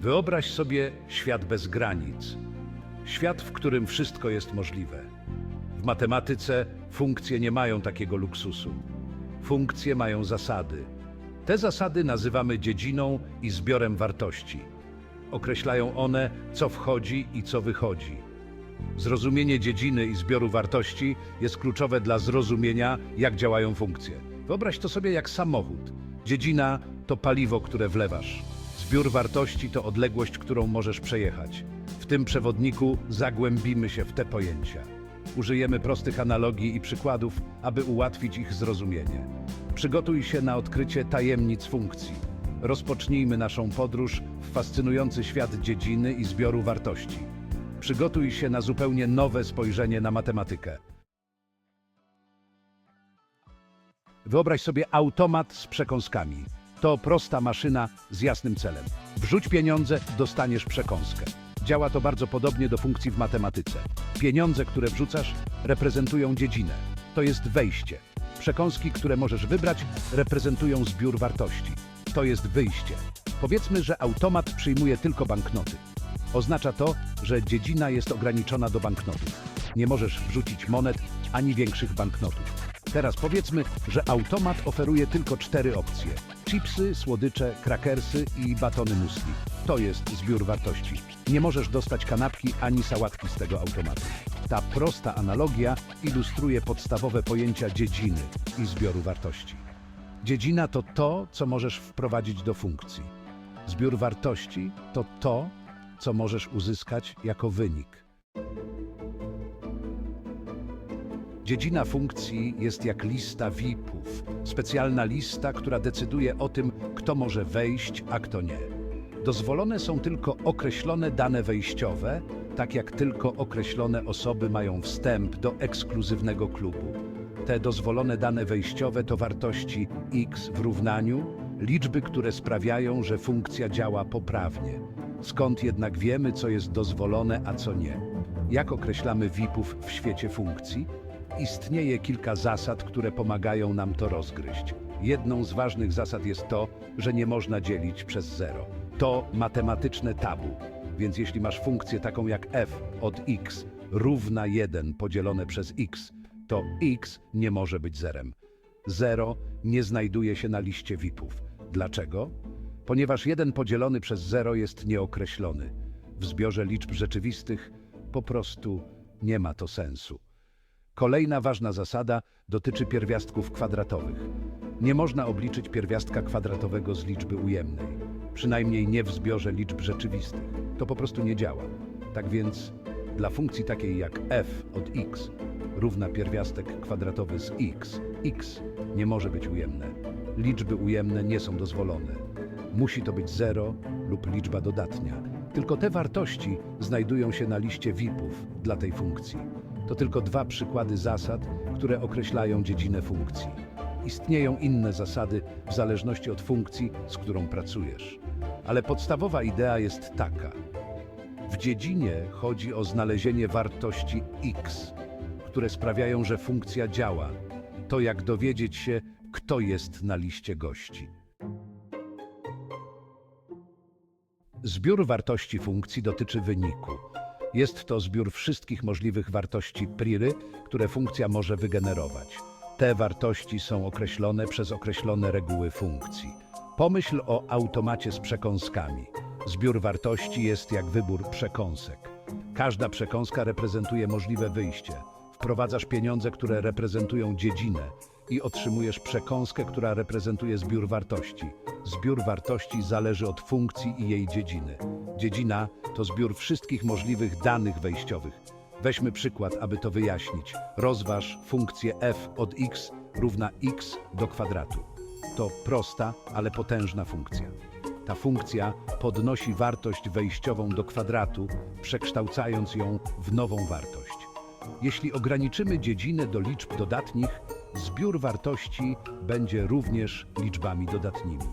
Wyobraź sobie świat bez granic. Świat, w którym wszystko jest możliwe. W matematyce funkcje nie mają takiego luksusu. Funkcje mają zasady. Te zasady nazywamy dziedziną i zbiorem wartości. Określają one, co wchodzi i co wychodzi. Zrozumienie dziedziny i zbioru wartości jest kluczowe dla zrozumienia, jak działają funkcje. Wyobraź to sobie jak samochód. Dziedzina to paliwo, które wlewasz. Zbiór wartości to odległość, którą możesz przejechać. W tym przewodniku zagłębimy się w te pojęcia. Użyjemy prostych analogii i przykładów, aby ułatwić ich zrozumienie. Przygotuj się na odkrycie tajemnic funkcji. Rozpocznijmy naszą podróż w fascynujący świat dziedziny i zbioru wartości. Przygotuj się na zupełnie nowe spojrzenie na matematykę. Wyobraź sobie automat z przekąskami. To prosta maszyna z jasnym celem. Wrzuć pieniądze, dostaniesz przekąskę. Działa to bardzo podobnie do funkcji w matematyce. Pieniądze, które wrzucasz, reprezentują dziedzinę. To jest wejście. Przekąski, które możesz wybrać, reprezentują zbiór wartości. To jest wyjście. Powiedzmy, że automat przyjmuje tylko banknoty. Oznacza to, że dziedzina jest ograniczona do banknotów. Nie możesz wrzucić monet ani większych banknotów. Teraz powiedzmy, że automat oferuje tylko cztery opcje. Chipsy, słodycze, krakersy i batony musli. To jest zbiór wartości. Nie możesz dostać kanapki ani sałatki z tego automatu. Ta prosta analogia ilustruje podstawowe pojęcia dziedziny i zbioru wartości. Dziedzina to to, co możesz wprowadzić do funkcji. Zbiór wartości to to, co możesz uzyskać jako wynik. Dziedzina funkcji jest jak lista VIP-ów. Specjalna lista, która decyduje o tym, kto może wejść, a kto nie. Dozwolone są tylko określone dane wejściowe, tak jak tylko określone osoby mają wstęp do ekskluzywnego klubu. Te dozwolone dane wejściowe to wartości x w równaniu, liczby, które sprawiają, że funkcja działa poprawnie. Skąd jednak wiemy, co jest dozwolone, a co nie? Jak określamy VIP-ów w świecie funkcji? Istnieje kilka zasad, które pomagają nam to rozgryźć. Jedną z ważnych zasad jest to, że nie można dzielić przez zero. To matematyczne tabu, więc jeśli masz funkcję taką jak f od x równa 1 podzielone przez x, to x nie może być zerem. Zero nie znajduje się na liście VIP-ów. Dlaczego? Ponieważ 1 podzielony przez 0 jest nieokreślony. W zbiorze liczb rzeczywistych po prostu nie ma to sensu. Kolejna ważna zasada dotyczy pierwiastków kwadratowych. Nie można obliczyć pierwiastka kwadratowego z liczby ujemnej, przynajmniej nie w zbiorze liczb rzeczywistych. To po prostu nie działa. Tak więc dla funkcji takiej jak f od x równa pierwiastek kwadratowy z x, x nie może być ujemne. Liczby ujemne nie są dozwolone. Musi to być 0 lub liczba dodatnia. Tylko te wartości znajdują się na liście VIP-ów dla tej funkcji. To tylko dwa przykłady zasad, które określają dziedzinę funkcji. Istnieją inne zasady w zależności od funkcji, z którą pracujesz. Ale podstawowa idea jest taka. W dziedzinie chodzi o znalezienie wartości x, które sprawiają, że funkcja działa. To jak dowiedzieć się, kto jest na liście gości. Zbiór wartości funkcji dotyczy wyniku. Jest to zbiór wszystkich możliwych wartości priry, które funkcja może wygenerować. Te wartości są określone przez określone reguły funkcji. Pomyśl o automacie z przekąskami. Zbiór wartości jest jak wybór przekąsek. Każda przekąska reprezentuje możliwe wyjście. Wprowadzasz pieniądze, które reprezentują dziedzinę i otrzymujesz przekąskę, która reprezentuje zbiór wartości. Zbiór wartości zależy od funkcji i jej dziedziny. Dziedzina to zbiór wszystkich możliwych danych wejściowych. Weźmy przykład, aby to wyjaśnić. Rozważ funkcję f od x równa x do kwadratu. To prosta, ale potężna funkcja. Ta funkcja podnosi wartość wejściową do kwadratu, przekształcając ją w nową wartość. Jeśli ograniczymy dziedzinę do liczb dodatnich, zbiór wartości będzie również liczbami dodatnimi.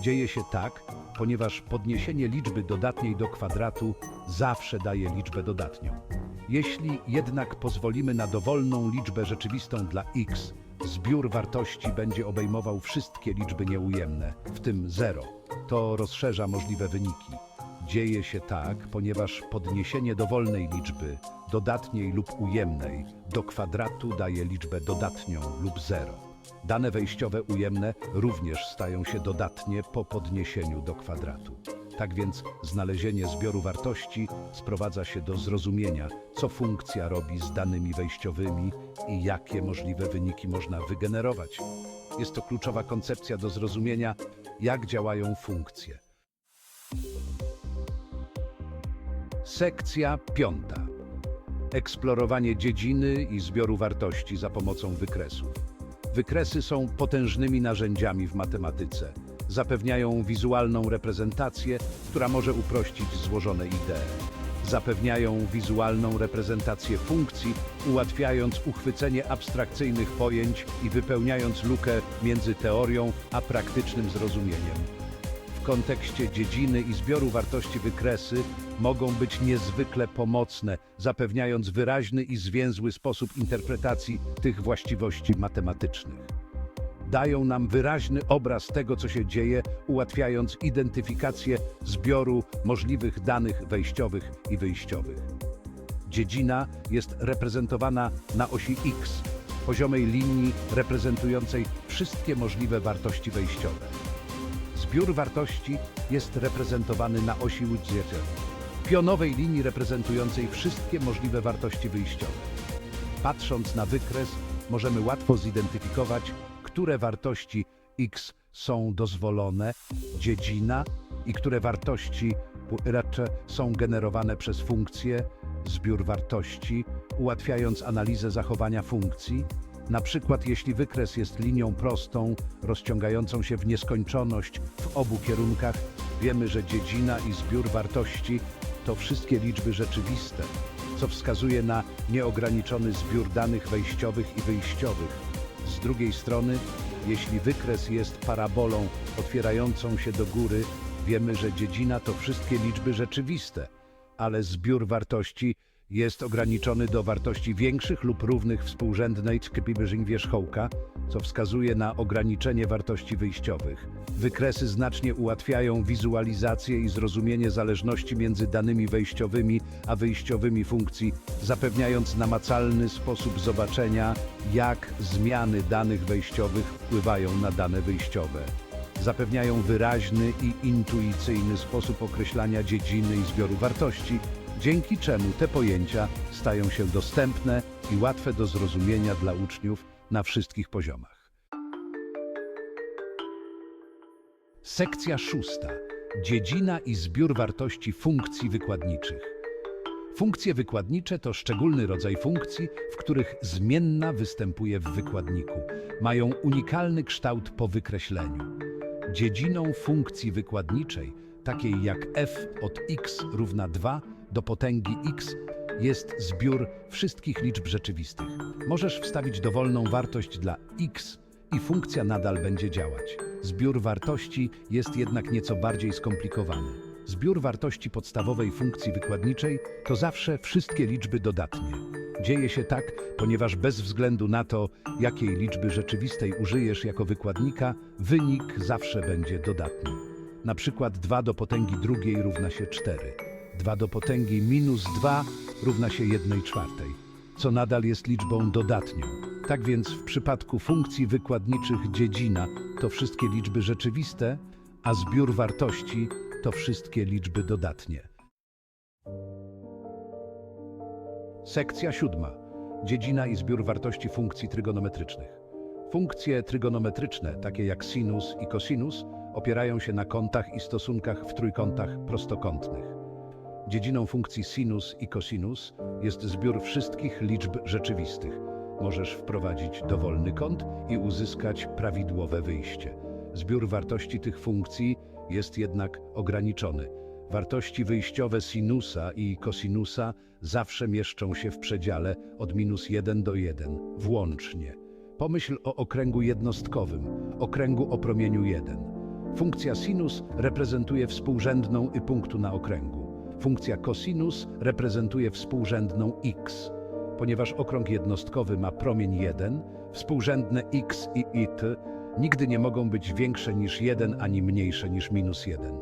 Dzieje się tak, ponieważ podniesienie liczby dodatniej do kwadratu zawsze daje liczbę dodatnią. Jeśli jednak pozwolimy na dowolną liczbę rzeczywistą dla x, zbiór wartości będzie obejmował wszystkie liczby nieujemne, w tym 0. To rozszerza możliwe wyniki. Dzieje się tak, ponieważ podniesienie dowolnej liczby, dodatniej lub ujemnej, do kwadratu daje liczbę dodatnią lub zero. Dane wejściowe ujemne również stają się dodatnie po podniesieniu do kwadratu. Tak więc znalezienie zbioru wartości sprowadza się do zrozumienia, co funkcja robi z danymi wejściowymi i jakie możliwe wyniki można wygenerować. Jest to kluczowa koncepcja do zrozumienia, jak działają funkcje. Sekcja piąta. Eksplorowanie dziedziny i zbioru wartości za pomocą wykresów. Wykresy są potężnymi narzędziami w matematyce. Zapewniają wizualną reprezentację, która może uprościć złożone idee. Zapewniają wizualną reprezentację funkcji, ułatwiając uchwycenie abstrakcyjnych pojęć i wypełniając lukę między teorią a praktycznym zrozumieniem. W kontekście dziedziny i zbioru wartości wykresy mogą być niezwykle pomocne, zapewniając wyraźny i zwięzły sposób interpretacji tych właściwości matematycznych. Dają nam wyraźny obraz tego, co się dzieje, ułatwiając identyfikację zbioru możliwych danych wejściowych i wyjściowych. Dziedzina jest reprezentowana na osi X, poziomej linii reprezentującej wszystkie możliwe wartości wejściowe. Zbiór wartości jest reprezentowany na osi Y, pionowej linii reprezentującej wszystkie możliwe wartości wyjściowe. Patrząc na wykres, możemy łatwo zidentyfikować, które wartości x są dozwolone, dziedzina i które wartości raczej są generowane przez funkcję, zbiór wartości, ułatwiając analizę zachowania funkcji. Na przykład jeśli wykres jest linią prostą, rozciągającą się w nieskończoność w obu kierunkach, wiemy, że dziedzina i zbiór wartości to wszystkie liczby rzeczywiste, co wskazuje na nieograniczony zbiór danych wejściowych i wyjściowych. Z drugiej strony, jeśli wykres jest parabolą otwierającą się do góry, wiemy, że dziedzina to wszystkie liczby rzeczywiste, ale zbiór wartości jest ograniczony do wartości większych lub równych współrzędnej tkpiberzing wierzchołka, co wskazuje na ograniczenie wartości wyjściowych. Wykresy znacznie ułatwiają wizualizację i zrozumienie zależności między danymi wejściowymi a wyjściowymi funkcji, zapewniając namacalny sposób zobaczenia, jak zmiany danych wejściowych wpływają na dane wyjściowe zapewniają wyraźny i intuicyjny sposób określania dziedziny i zbioru wartości, dzięki czemu te pojęcia stają się dostępne i łatwe do zrozumienia dla uczniów na wszystkich poziomach. Sekcja szósta. Dziedzina i zbiór wartości funkcji wykładniczych. Funkcje wykładnicze to szczególny rodzaj funkcji, w których zmienna występuje w wykładniku. Mają unikalny kształt po wykreśleniu. Dziedziną funkcji wykładniczej, takiej jak f od x równa 2 do potęgi x, jest zbiór wszystkich liczb rzeczywistych. Możesz wstawić dowolną wartość dla x i funkcja nadal będzie działać. Zbiór wartości jest jednak nieco bardziej skomplikowany. Zbiór wartości podstawowej funkcji wykładniczej to zawsze wszystkie liczby dodatnie. Dzieje się tak, ponieważ bez względu na to, jakiej liczby rzeczywistej użyjesz jako wykładnika, wynik zawsze będzie dodatni. Na przykład 2 do potęgi drugiej równa się 4. 2 do potęgi minus 2 równa się 1 czwartej, co nadal jest liczbą dodatnią. Tak więc w przypadku funkcji wykładniczych dziedzina to wszystkie liczby rzeczywiste, a zbiór wartości to wszystkie liczby dodatnie. Sekcja siódma. Dziedzina i zbiór wartości funkcji trygonometrycznych. Funkcje trygonometryczne, takie jak sinus i cosinus, opierają się na kątach i stosunkach w trójkątach prostokątnych. Dziedziną funkcji sinus i cosinus jest zbiór wszystkich liczb rzeczywistych. Możesz wprowadzić dowolny kąt i uzyskać prawidłowe wyjście. Zbiór wartości tych funkcji jest jednak ograniczony. Wartości wyjściowe sinusa i kosinusa zawsze mieszczą się w przedziale od minus 1 do 1, włącznie. Pomyśl o okręgu jednostkowym, okręgu o promieniu 1. Funkcja sinus reprezentuje współrzędną y punktu na okręgu. Funkcja cosinus reprezentuje współrzędną x. Ponieważ okrąg jednostkowy ma promień 1, współrzędne x i it nigdy nie mogą być większe niż 1 ani mniejsze niż minus 1.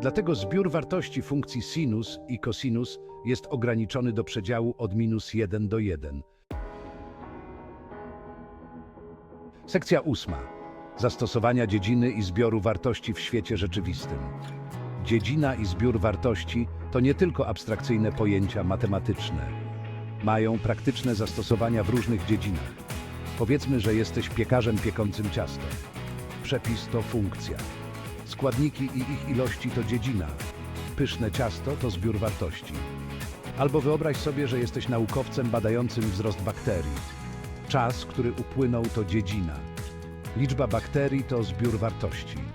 Dlatego zbiór wartości funkcji sinus i cosinus jest ograniczony do przedziału od minus 1 do 1. Sekcja ósma. Zastosowania dziedziny i zbioru wartości w świecie rzeczywistym. Dziedzina i zbiór wartości to nie tylko abstrakcyjne pojęcia matematyczne. Mają praktyczne zastosowania w różnych dziedzinach. Powiedzmy, że jesteś piekarzem piekącym ciasto. Przepis to funkcja. Składniki i ich ilości to dziedzina. Pyszne ciasto to zbiór wartości. Albo wyobraź sobie, że jesteś naukowcem badającym wzrost bakterii. Czas, który upłynął, to dziedzina. Liczba bakterii to zbiór wartości.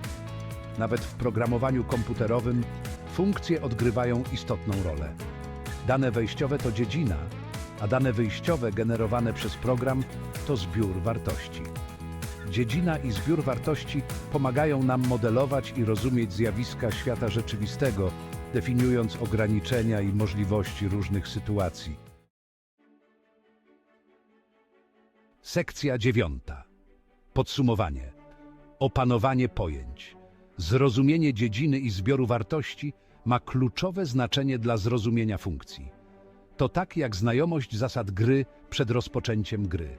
Nawet w programowaniu komputerowym funkcje odgrywają istotną rolę. Dane wejściowe to dziedzina, a dane wyjściowe generowane przez program to zbiór wartości. Dziedzina i zbiór wartości pomagają nam modelować i rozumieć zjawiska świata rzeczywistego, definiując ograniczenia i możliwości różnych sytuacji. Sekcja dziewiąta. Podsumowanie. Opanowanie pojęć. Zrozumienie dziedziny i zbioru wartości ma kluczowe znaczenie dla zrozumienia funkcji. To tak jak znajomość zasad gry przed rozpoczęciem gry.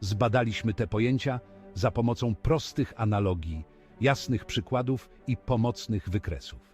Zbadaliśmy te pojęcia za pomocą prostych analogii, jasnych przykładów i pomocnych wykresów.